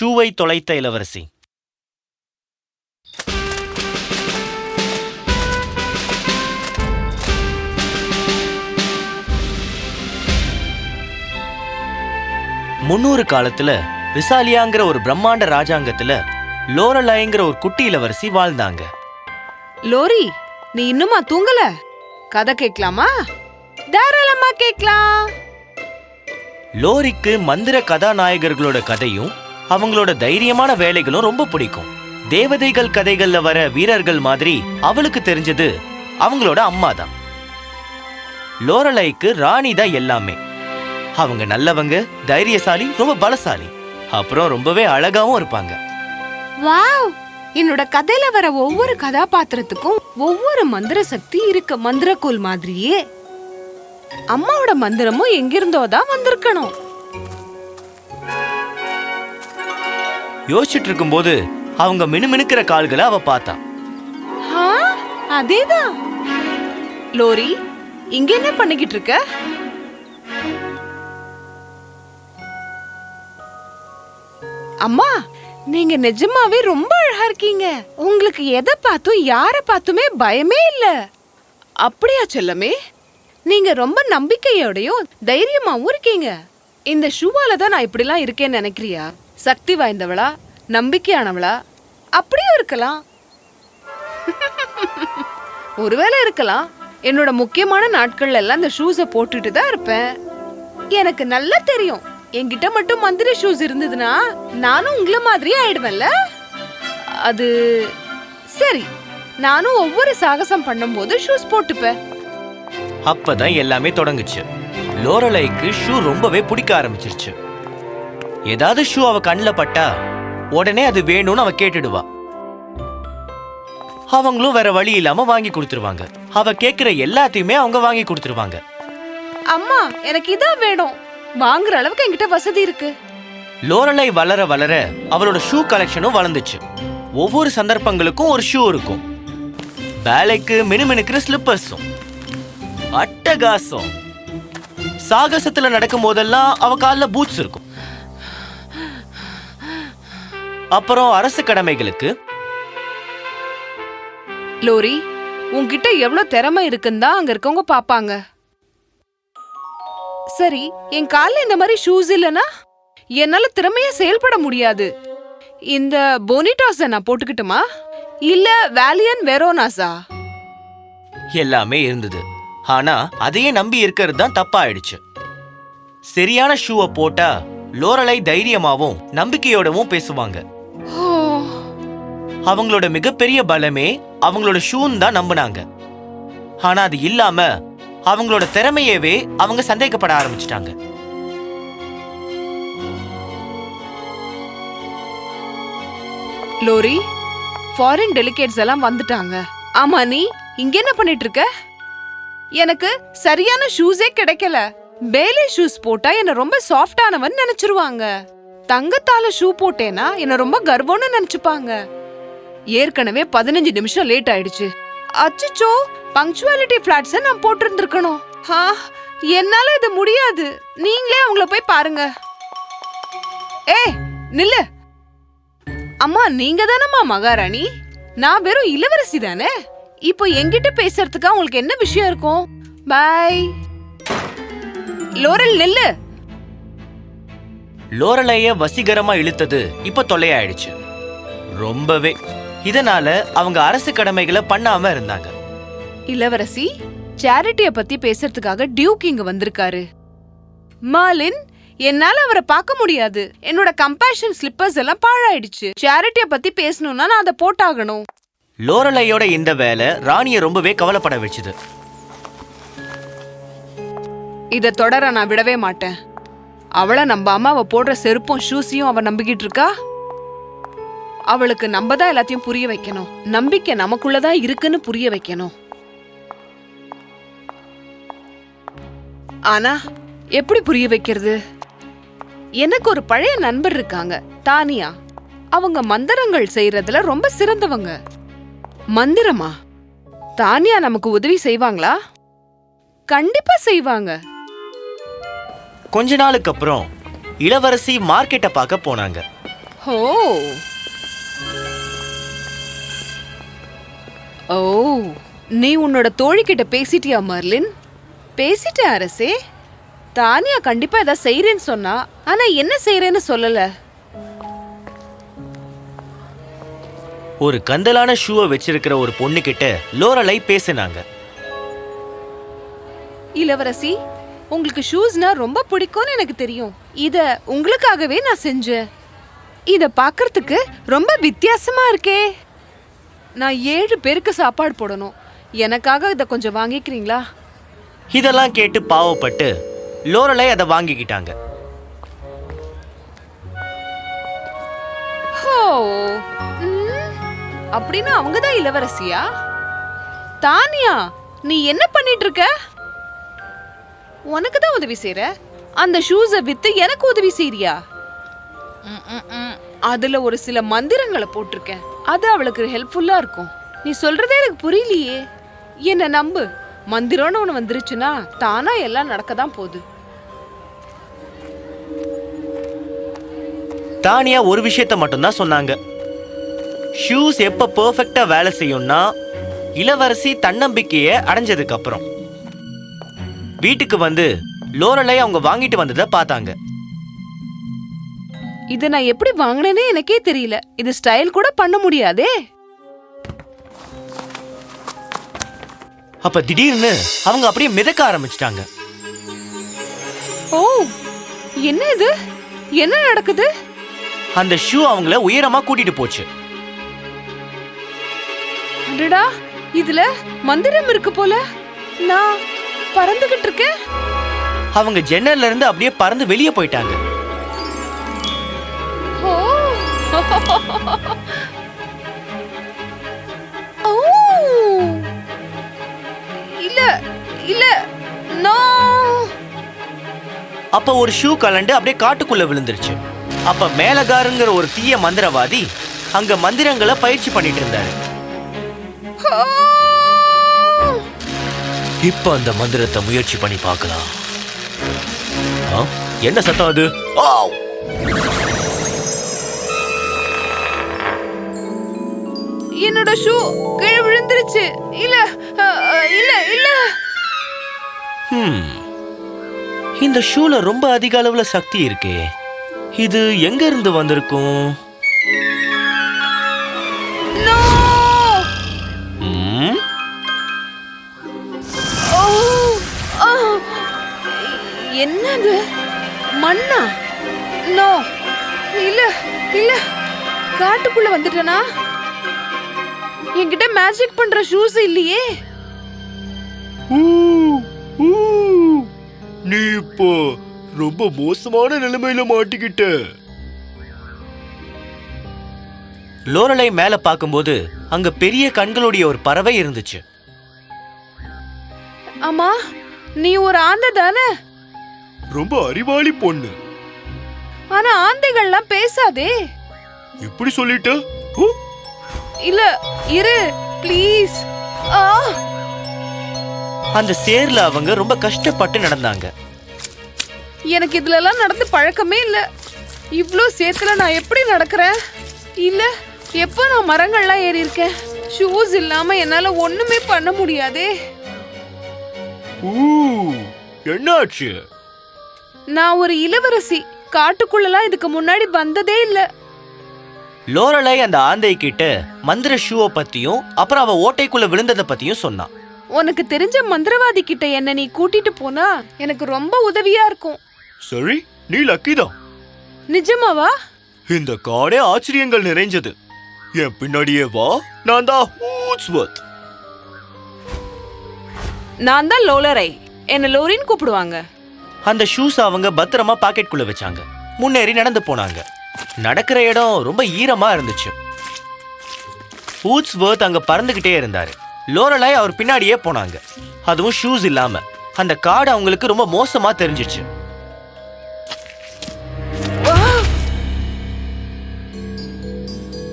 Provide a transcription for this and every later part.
ஷூவை தொலைத்த இளவரசி. முன்னூறு காலத்துல ரிசாலியாங்கிற ஒரு பிரம்மாண்ட ராஜாங்கத்துல லோரலாய்ங்கிற ஒரு குட்டி இளவரசி வாழ்ந்தாங்க. லோரி நீ இன்னுமா தூங்கல? கதை கேட்கலாமா? தாராளமா கேட்கலாம். லோரிக்கு மந்திர கதாநாயகர்களோட கதையும் அவங்களோட தைரியமான வேலைகளும் ரொம்ப பிடிக்கும். தேவதைகள் கதைகள்ல வர வீரர்கள் மாதிரி அவளுக்கு தெரிஞ்சது அவங்களோட அம்மா தான். லோரலைக்கு ராணி தான் எல்லாமே. அவங்க நல்லவங்க தைரியசாலி ரொம்ப பலசாலி. அப்புறம் ரொம்பவே அழகாவும் இருப்பாங்க. வாவ்! என்னோட கதையில வர ஒவ்வொரு கதாபாத்திரத்துக்கும் ஒவ்வொரு மந்திர சக்தி இருக்கு மந்திரக்கோல் மாதிரியே. அம்மாவோட மந்திரமும் எங்கிருந்தோ தான் வந்திருக்கணும். யோசிச்சுட்டு இருக்கும்போது அவங்க மினுமினுக்கிற கால்களை அவ பார்த்தா. ஆ, அதேதான் லோரி இங்க என்ன பண்ணிக்கிட்டு இருக்க அம்மா நீங்க நிஜமாவே ரொம்ப அழகா இருக்கீங்க. உங்களுக்கு எதை பார்த்தும் யார பார்த்துமே பயமே இல்ல. அப்படியா செல்லமே நீங்க ரொம்ப நம்பிக்கையோடையும் தைரியமாவும் இருக்கீங்க. இந்த ஷூவால தான் நான் இப்படிலாம் இருக்கேன்னு நினைக்கிறியா? சக்தி வாய்ந்தவளா நம்பிக்கையானவளா அப்படியும் இருக்கலாம். ஒருவேளை இருக்கலாம். என்னோட முக்கியமான நாட்கள்ல எல்லாம் இந்த ஷூஸை போட்டுட்டு தான் இருப்பேன். எனக்கு நல்லா தெரியும். என்கிட்ட மட்டும் மந்திரி ஷூஸ் இருந்ததுன்னா நானும் உங்களை மாதிரியே ஆயிடுவேன்ல? அது சரி. நானும் ஒவ்வொரு சாகசம் பண்ணும்போது ஷூஸ் போட்டுப்பேன். அப்பதான் எல்லாமே தொடங்குச்சு. லோரலைக்கு ஷூ ரொம்பவே பிடிக்க ஆரம்பிச்சிருச்சு. ஏதாவது ஷூ அவ கண்ணில் பட்டா உடனே அது வேணும்னு அவ கேட்டுடுவா. அவங்களும் வேற வழி இல்லாம வாங்கி கொடுத்துருவாங்க. அவ கேக்குற எல்லாத்தையுமே அவங்க வாங்கி கொடுத்துருவாங்க. அம்மா எனக்கு இதான் வேணும். வாங்குற அளவுக்கு என்கிட்ட வசதி இருக்கு. லோரலை வளர வளர அவளோட ஷூ கலெக்ஷனும் வளர்ந்துச்சு. ஒவ்வொரு சந்தர்ப்பங்களுக்கும் ஒரு ஷூ இருக்கும். பேலைக்கு மினுமினுக்கிற ஸ்லிப்பர்ஸும் அட்டகாசம். சாகசத்துல நடக்கும் போதெல்லாம் அவ கால்ல பூட்ஸ் இருக்கும். அப்புறம் அரசு கடமைகளுக்கு? லோரி உன்கிட்ட எவ்வளவு திறமை இருக்குன்னு தான் அங்க இருக்கவங்க பாப்பாங்க. சரி என் கால்ல இந்த மாதிரி ஷூஸ் இல்லனா என்னால திறமையா செயல்பட முடியாது. இந்த போனிட்டாஸ நான் போட்டுக்கிட்டுமா? இல்ல வேலியன் வெரோனாஸா எல்லாமே இருந்தது. ஆனா அதையே நம்பி இருக்கிறது தான் தப்பாயிடுச்சு. சரியான ஷூவை போட்டா லோரலை தைரியமாவும் நம்பிக்கையோடவும் பேசுவாங்க. அவங்களோட மிகப்பெரிய பலமே அவங்களோட ஷூன்னு தான் நம்பினாங்க. ஆனா அது இல்லாம அவங்களோட திறமையவே அவங்க சந்தேகப்பட ஆரம்பிச்சிட்டாங்க. லோரி ஃபாரின் டெலிகேட்ஸ் எல்லாம் வந்துட்டாங்க. ஆமா நீ இங்க என்ன பண்ணிட்டு இருக்க எனக்கு சரியான ஷூஸே கிடைக்கல. பேலே ஷூஸ் போட்டா என்ன ரொம்ப சாஃப்டானவன் நினைச்சிருவாங்க. தங்கத்தால ஷூ போட்டேனா என்ன ரொம்ப கர்வம்னு நினைச்சுப்பாங்க. ஏற்கனவே பதினஞ்சு நிமிஷம் லேட் ஆயிடுச்சு. அச்சச்சோ பங்க்சுவாலிட்டி ஃபிளாட்ஸை நான் போட்டிருந்திருக்கணும். ஆ என்னால இது முடியாது. நீங்களே அவங்கள போய் பாருங்க. ஏய் நில்லு. அம்மா நீங்க தானம்மா மகாராணி? நான் வெறும் இளவரசி தானே? இப்போ என்கிட்ட பேசுறதுக்கு உங்களுக்கு என்ன விஷயம் இருக்கும்? பை லோரல் நெல்லு. லோரலைய வசீகரமா இழுத்தது. இப்ப தொல்லையாயிடுச்சு. ரொம்பவே. இதனால அவங்க அரசு கடமைகளை பண்ணாம இருந்தாங்க. இளவரசி சேரிட்டிய பத்தி பேசுறதுக்காக டியூக் இங்க வந்திருக்காரு. மாலின் என்னால அவரை பார்க்க முடியாது. என்னோட கம்பேஷன் ஸ்லிப்பர்ஸ் எல்லாம் பாழாயிடுச்சு. சேரிட்டிய பத்தி பேசணும்னா நான் அதை போட்டாகணும். லோரலையோட இந்த வேலை ராணிய ரொம்பவே கவலைப்பட வச்சுது. இத தொடர நான் விடவே மாட்டேன். அவளை நம்பாம அவ போடுற செருப்பும் ஷூஸையும் அவ நம்பிக்கிட்டு இருக்கா? அவளுக்கு நம்ம தான் எல்லாத்தையும் புரிய வைக்கணும். நம்பிக்கை நமக்குள்ளதான் இருக்குன்னு புரிய வைக்கணும். ஆனா எப்படி புரிய வைக்கிறது? எனக்கு ஒரு பழைய நண்பர் இருக்காங்க தானியா. அவங்க மந்திரங்கள் செய்யறதுல ரொம்ப சிறந்தவங்க. மந்திரமா? தானியா நமக்கு உதவி செய்வாங்களா? கண்டிப்பா செய்வாங்க. கொஞ்ச நாளுக்கு அப்புறம் இளவரசி மார்க்கெட்டை பார்க்க போனாங்க. ஓ! ஓ நீ உன்னோட தோழி கிட்ட பேசிட்டியா மர்லின்? பேசிட்டேன் அரசே. தானியா கண்டிப்பா ஏதாவது செய்றேன்னு சொன்னா ஆனா என்ன செய்றேன்னு சொல்லல. ஒரு கந்தலான ஷூவை வச்சிருக்கிற ஒரு பொண்ணு கிட்ட லோரலை பேசினாங்க. இளவரசி உங்களுக்கு ஷூஸ்னா ரொம்ப பிடிக்கும்னு எனக்கு தெரியும். இத உங்களுக்காகவே நான் செஞ்சேன். இத பார்க்கறதுக்கு ரொம்ப வித்தியாசமா இருக்கே. நான் ஏழு பேருக்கு சாப்பாடு போடணும். எனக்காக இத கொஞ்சம் வாங்கிக்கிறீங்களா? இதெல்லாம் கேட்டு பாவப்பட்டு லோரலை அதை வாங்கிக்கிட்டாங்க. ஹோ அப்படின்னா அவங்க தான் இளவரசியா? தானியா நீ என்ன பண்ணிட்டு இருக்க உனக்கு தான் உதவி செய்யற அந்த ஷூஸை வித்து எனக்கு உதவி செய்றியா? ம், ம், ம். அதுல ஒரு சில மந்திரங்களை போட்டிருக்கேன். அது அவளுக்கு ஹெல்ப்ஃபுல்லா இருக்கும். நீ சொல்றதே எனக்கு புரியலையே. என்ன நம்பு? மந்திரம்னு ஒன்று வந்துருச்சுன்னா தானா எல்லாம் நடக்க தான் போகுது. தானியா ஒரு விஷயத்த மட்டும்தான் சொன்னாங்க. ஷூஸ் எப்போ பர்ஃபெக்டாக வேலை செய்யும்னா இளவரசி தன்னம்பிக்கையை அடைஞ்சதுக்கு அப்புறம். வீட்டுக்கு வந்து லோரலை அவங்க வாங்கிட்டு வந்ததை பார்த்தாங்க. இதை நான் எப்படி வாங்கினேனே எனக்கே தெரியல. இது ஸ்டைல் கூட பண்ண முடியாதே. அப்ப திடீர்னு அவங்க அப்படியே மிதக்க ஆரம்பிச்சிட்டாங்க. ஓ என்ன இது? என்ன நடக்குது? அந்த ஷூ அவங்கள உயரமா கூட்டிட்டு போச்சு. அடடா இதுல மந்திரம் இருக்கு போல. நான் பறந்துகிட்டு இருக்கேன். அவங்க ஜன்னல்ல இருந்து அப்படியே பறந்து வெளியே போயிட்டாங்க. இல்ல இல்ல நோ அப்ப ஒரு ஷூ கலண்டு அப்படியே காட்டுக்குள்ள விழுந்துருச்சு. அப்ப மேலகாருங்கிற ஒரு தீய மந்திரவாதி அங்க மந்திரங்களை பயிற்சி பண்ணிட்டு இருந்தாரு. இப்ப அந்த மந்திரத்தை முயற்சி பண்ணி பார்க்கலாம்? என்ன சத்தம் அது? என்னோட ஷூ கீழே விழுந்துருச்சு. இல்ல இல்ல இல்ல. இந்த ஷூல ரொம்ப அதிக அளவுல சக்தி இருக்கே. இது எங்க இருந்து வந்திருக்கும். என்னது? மண்ணா? நோ இல்ல இல்ல. காட்டுக்குள்ள வந்துட்டனா? என்கிட்ட மேஜிக் பண்ற ஷூஸ் இல்லையே. நீ இப்போ ரொம்ப மோசமான நிலைமையில மாட்டிக்கிட்ட. லோரலை மேல பார்க்கும்போது அங்க பெரிய கண்களுடைய ஒரு பறவை இருந்துச்சு. அம்மா நீ ஒரு ஆந்தை தானே? ரொம்ப அறிவாளி பொண்ணு. ஆனா ஆந்தைகள்லாம் பேசாதே. இப்படி சொல்லிட்ட? ஹு? இல்ல இரு ப்ளீஸ் ஆ. அந்த சேர்ல அவங்க ரொம்ப கஷ்டப்பட்டு நடந்தாங்க. எனக்கு இதுல எல்லாம் நடந்து பழக்கமே இல்ல. இவ்ளோ சேத்துல நான் எப்படி நடக்கிறேன்? இல்ல எப்போ நான் மரங்கள்லாம் ஏறி இருக்கேன் ஷூஸ் இல்லாம என்னால ஒண்ணுமே பண்ண முடியாதே. ஊ, என்னாச்சு? நான் ஒரு இளவரசி. காட்டுக்குள்ளலாம் இதுக்கு முன்னாடி வந்ததே இல்ல. லோரலை அந்த ஆந்தை கிட்ட மந்திர ஷூவை பத்தியும் அப்புறம் அவ ஓட்டைக்குள்ள விழுந்ததை பத்தியும் சொன்னான் உனக்கு தெரிஞ்ச மந்திரவாதி கிட்ட என்ன நீ கூட்டிட்டு போனா எனக்கு ரொம்ப உதவியா இருக்கும். சரி நீ லக்கி தான். நிஜமாவா? இந்த காடே ஆச்சரியங்கள் நிறைஞ்சது. என் பின்னாடியே வா நான் தான் ஹூட்ஸ்வர்த் நான் தான் லோலரை. என்ன லோரின்னு கூப்பிடுவாங்க. அந்த ஷூஸ் அவங்க பத்திரமா பாக்கெட்குள்ள வச்சாங்க. முன்னேறி நடந்து போனாங்க. நடக்கிற இடம் ரொம்ப ஈரமா இருந்துச்சு. ஊட்ஸ்வர்த் அங்க பறந்துகிட்டே இருந்தாரு. லோரலாய் அவர் பின்னாடியே போனாங்க. அதுவும் ஷூஸ் இல்லாம. அந்த காடு அவங்களுக்கு ரொம்ப மோசமா தெரிஞ்சிச்சு.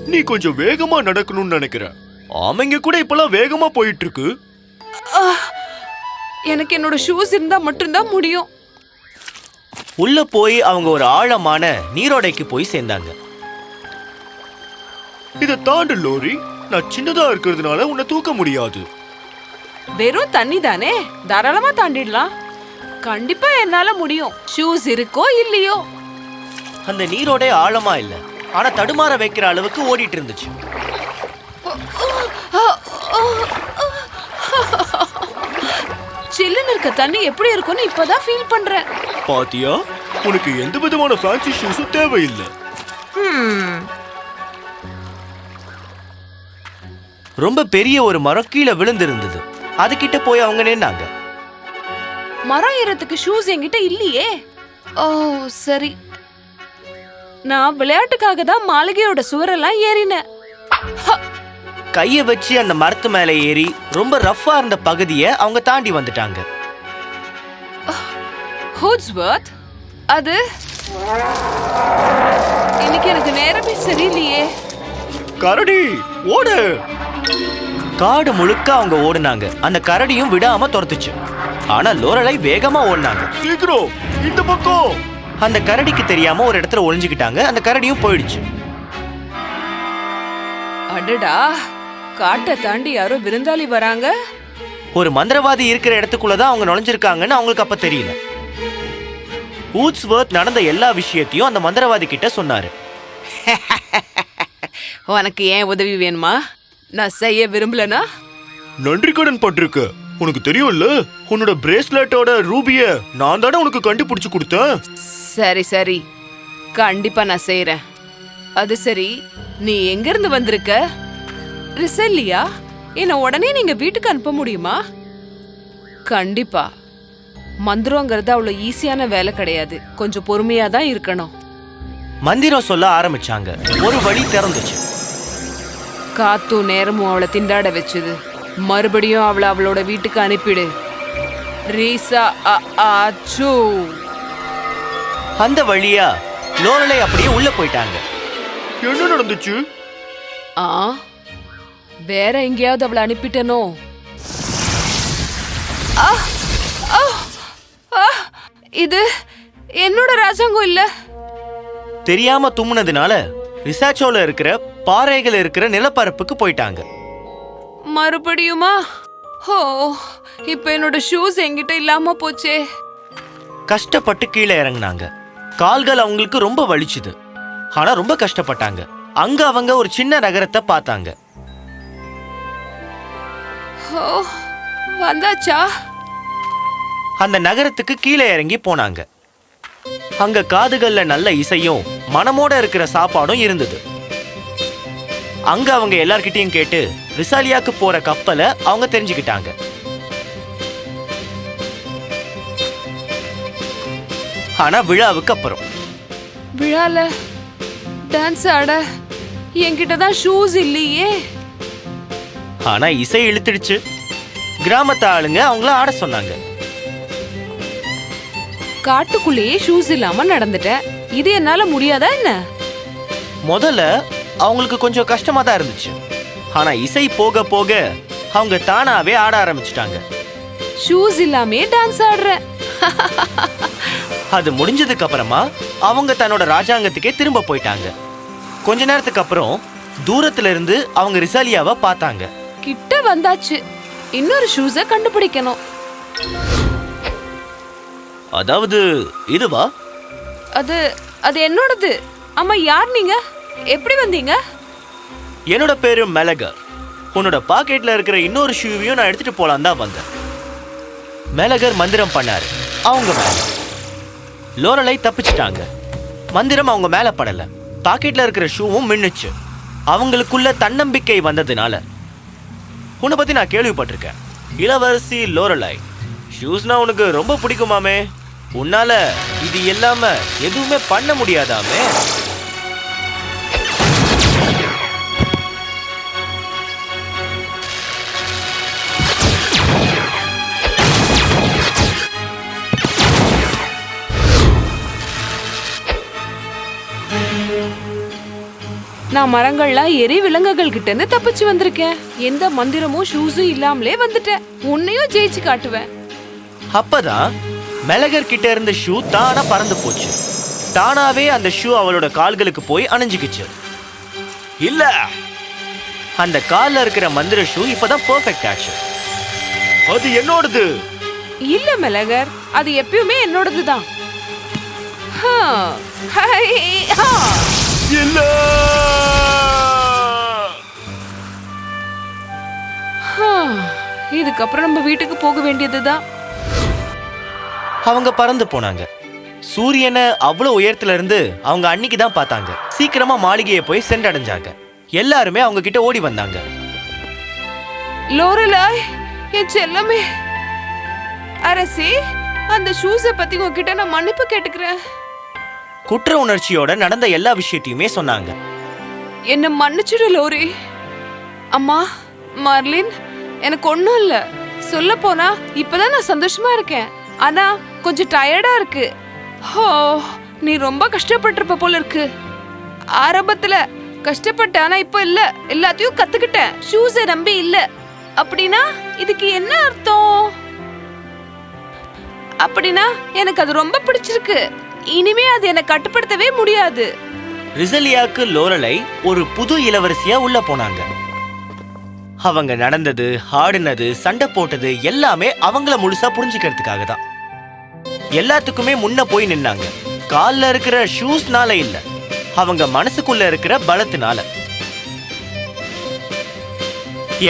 நீ கொஞ்சம் வேகமா நடக்கணும்னு நினைக்கிறேன் ஆமைங்க கூட இப்பெல்லாம் வேகமா போயிட்டு இருக்கு. எனக்கு என்னோட ஷூஸ் இருந்தா மட்டும்தான் முடியும். உள்ள போய் அவங்க ஒரு ஆழமான நீரோடைக்கு போய் சேர்ந்தாங்க. இதை தாண்டு லோரி. நான் சின்னதா இருக்கிறதுனால உன்னை தூக்க முடியாது. வெறும் தண்ணி தானே? தாராளமா தாண்டிடலாம். கண்டிப்பா என்னால முடியும். ஷூஸ் இருக்கோ இல்லையோ? அந்த நீரோட ஆழமா இல்ல. ஆனா தடுமாற வைக்கிற அளவுக்கு ஓடிட்டு இருந்துச்சு. சில்லுன்னு இருக்க தண்ணி எப்படி இருக்கும்னு இப்பதான் ஃபீல் பண்றேன். பாத்தியா? உனக்கு எந்த விதமான ஃபேன்சி ஷூஸும் தேவையில்லை. ரொம்ப பெரிய ஒரு மரம் கீழே விழுந்திருந்தது. அதுகிட்ட போய் அவங்க நின்னாங்க. மரம் ஏறதுக்கு ஷூஸ் என்கிட்ட இல்லையே. ஓ சரி. நான் விளையாட்டுக்காக தான் மாளிகையோட சுவரெல்லாம் ஏறினேன். ஹ, கைய வச்சு அந்த மரத்து மேல ஏறி ரொம்ப ரஃப்பா இருந்த பகுதியை அவங்க தாண்டி வந்துட்டாங்க. ஹூட்ஸ்வர்த்? அது? இன்னைக்கு எனக்கு நேரமே சரியில்லையே. கரடி ஓடு. காடு முழுக்க அவங்க ஓடுனாங்க. அந்த கரடியும் விடாம துரத்துச்சு. ஆனா லோரலை வேகமா ஓடினாங்க. சீக்கிரம் இந்த பக்கம். அந்த கரடிக்கு தெரியாம ஒரு இடத்துல ஒளிஞ்சுக்கிட்டாங்க. அந்த கரடியும் போயிடுச்சு. அடடா காட்டை தாண்டி யாரோ விருந்தாளி வராங்க? ஒரு மந்திரவாதி இருக்கிற இடத்துக்குள்ள தான் அவங்க நுழைஞ்சிருக்காங்கன்னு அவங்களுக்கு அப்ப தெரியல. ஊட்ஸ்வர்த் நடந்த எல்லா விஷயத்தையும் அந்த மந்திரவாதி கிட்ட சொன்னாரு. உனக்கு ஏன் உதவி வேணுமா? நான் செய்ய விரும்பலனா? நன்றி கடன் பட்டிருக்க. உனக்கு தெரியும்ல? உன்னோட பிரேஸ்லெட்டோட ரூபிய நான் தானே உனக்கு கண்டுபிடிச்சு கொடுத்தேன். சரி சரி. கண்டிப்பா நான் செய்யறேன் அது சரி நீ எங்க இருந்து வந்திருக்க? ரிசல்லியா என்ன உடனே நீங்க வீட்டுக்கு அனுப்ப முடியுமா? கண்டிப்பா. மந்திரங்கிறது அவ்வளவு ஈஸியான வேலை கிடையாது. கொஞ்சம் பொறுமையா தான் இருக்கணும். மந்திரம் சொல்ல ஆரம்பிச்சாங்க. ஒரு வழி திறந்துச்சு. காத்தும் நேரமும் அவளை திண்டாட வச்சுது. மறுபடியும் அவளை அவளோட வீட்டுக்கு அனுப்பிடு. ரீசா அ ஆச்சு அந்த வழியா லோரலை அப்படியே உள்ள போயிட்டாங்க. என்ன நடந்துச்சு? ஆ வேற எங்கேயாவது அவளை அனுப்பிட்டனோ! ஆ! இது என்னோட ராஜாங்கம் இல்ல. தெரியாம தும்முனதுனால ரிசாச்சோல இருக்கிற பாறைகள் இருக்கிற நிலப்பரப்புக்கு போயிட்டாங்க. மறுபடியுமா? ஓ இப்ப என்னோட ஷூஸ் என்கிட்ட இல்லாம போச்சே. கஷ்டப்பட்டு கீழே இறங்குனாங்க. கால்கள் அவங்களுக்கு ரொம்ப வலிச்சுது. ஆனா ரொம்ப கஷ்டப்பட்டாங்க. அங்க அவங்க ஒரு சின்ன நகரத்தை பார்த்தாங்க. ஓ வந்தாச்சா? அந்த நகரத்துக்கு கீழே இறங்கி போனாங்க. அங்க காதுகள்ல நல்ல இசையும் மனமோட இருக்கிற சாப்பாடும் இருந்தது. அங்க அவங்க எல்லார்கிட்டயும் கேட்டு ரிசாலியாக்கு போற கப்பலை அவங்க தெரிஞ்சுக்கிட்டாங்க. ஆனா விழாவுக்கு அப்புறம். விழால டான்ஸ் ஆட என்கிட்ட தான் ஷூஸ் இல்லையே. ஆனா இசை இழுத்துடுச்சு. கிராமத்து ஆளுங்க அவங்கள ஆட சொன்னாங்க. காட்டுக்குள்ளேயே ஷூஸ் இல்லாம நடந்துட்டேன் இது என்னால முடியாதா என்ன? முதல்ல அவங்களுக்கு கொஞ்சம் கஷ்டமா தான் இருந்துச்சு. ஆனா இசை போக போக அவங்க தானாவே ஆட ஆரம்பிச்சிட்டாங்க. ஷூஸ் இல்லாமே டான்ஸ் ஆடுறேன் அது முடிஞ்சதுக்கு அப்புறமா அவங்க தன்னோட ராஜாங்கத்துக்கே திரும்ப போயிட்டாங்க. கொஞ்ச நேரத்துக்கு அப்புறம் தூரத்துல இருந்து அவங்க ரிசாலியாவை பார்த்தாங்க. கிட்ட வந்தாச்சு. இன்னொரு ஷூஸ கண்டுபிடிக்கணும். அதாவது இதுவா? அது அது என்னோடது. அம்மா யார் நீங்க? எப்படி வந்தீங்க? என்னோட பேரு மெலகர் உன்னோட பாக்கெட்ல இருக்கிற இன்னொரு ஷூவையும் நான் எடுத்துட்டு போலாம் தான் வந்தேன். மெலகர் மந்திரம் பண்ணாரு. அவங்க மேல. லோரலை தப்பிச்சிட்டாங்க. மந்திரம் அவங்க மேல படல. பாக்கெட்ல இருக்கிற ஷூவும் மின்னுச்சு. அவங்களுக்குள்ள தன்னம்பிக்கை வந்ததுனால. உன்னை பத்தி நான் கேள்விப்பட்டிருக்கேன். இளவரசி லோரலை. ஷூஸ்னா உனக்கு ரொம்ப பிடிக்குமாமே? உன்னால இது இல்லாம எதுவுமே பண்ண முடியாதாமே? நான் மரங்கள்லாம் எரி விலங்குகள் கிட்ட இருந்து தப்பிச்சு வந்திருக்கேன். எந்த மந்திரமும் ஷூஸும் இல்லாமலே வந்துட்டேன். உன்னையும் ஜெயிச்சு காட்டுவேன். அப்பதான் மெலகர் கிட்ட இருந்த ஷூ தானா பறந்து போச்சு. தானாவே அந்த ஷூ அவளோட கால்களுக்கு போய் அணைஞ்சுக்கிச்சு. இல்ல அந்த கால்ல இருக்கிற மந்திர ஷூ இப்பதான் பெர்ஃபெக்ட் ஆச்சு. அது என்னோடது? இல்ல மெலகர் அது எப்பயுமே ஹை, ஹா. இல்ல. இதுக்கப்புறம் நம்ம வீட்டுக்கு போக வேண்டியதுதான். அவங்க பறந்து போனாங்க. சூரியனை அவ்வளவு உயரத்துல இருந்து அவங்க அன்னைக்கு தான் பார்த்தாங்க. சீக்கிரமா மாளிகையை போய் சென்றடைஞ்சாங்க. எல்லாருமே அவங்க கிட்ட ஓடி வந்தாங்க. லோரலாய் என் செல்லமே. அரசி அந்த ஷூஸ பத்தி உங்ககிட்ட நான் மன்னிப்பு கேட்டுக்கிறேன். குற்ற உணர்ச்சியோட நடந்த எல்லா விஷயத்தையுமே சொன்னாங்க. என்ன மன்னிச்சிடு லோரி. அம்மா மார்லின் எனக்கு ஒன்றும் இல்லை. சொல்ல போனா இப்பதான் நான் சந்தோஷமா இருக்கேன். ஆனா கொஞ்சம் டயர்டா இருக்கு. ஹோ நீ ரொம்ப கஷ்டப்பட்டிருப்ப போல இருக்கு. ஆரம்பத்துல கஷ்டப்பட்டேன் ஆனா இப்போ இல்ல. எல்லாத்தையும் கத்துக்கிட்டேன். ஷூஸை நம்பி இல்ல. அப்படின்னா இதுக்கு என்ன அர்த்தம்? அப்படின்னா எனக்கு அது ரொம்ப பிடிச்சிருக்கு. இனிமே அது என்னை கட்டுப்படுத்தவே முடியாது. ரிசலியாக்கு லோரலை ஒரு புது இளவரசியா உள்ள போனாங்க. அவங்க நடந்தது ஆடினது சண்டை போட்டது எல்லாமே அவங்கள முழுசா புரிஞ்சுக்கிறதுக்காக தான் எல்லாத்துக்குமே முன்ன போய் நின்னாங்க. கால்ல இருக்கிற ஷூஸ்னால இல்ல. அவங்க மனசுக்குள்ள இருக்கிற பலத்தினால.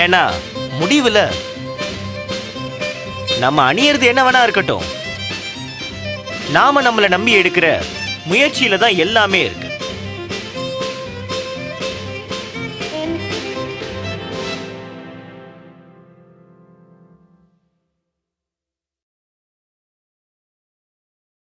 ஏன்னா முடிவுல நம்ம அணியறது என்ன வேணா இருக்கட்டும். நாம நம்மளை நம்பி எடுக்கிற முயற்சியில தான் எல்லாமே இருக்கு.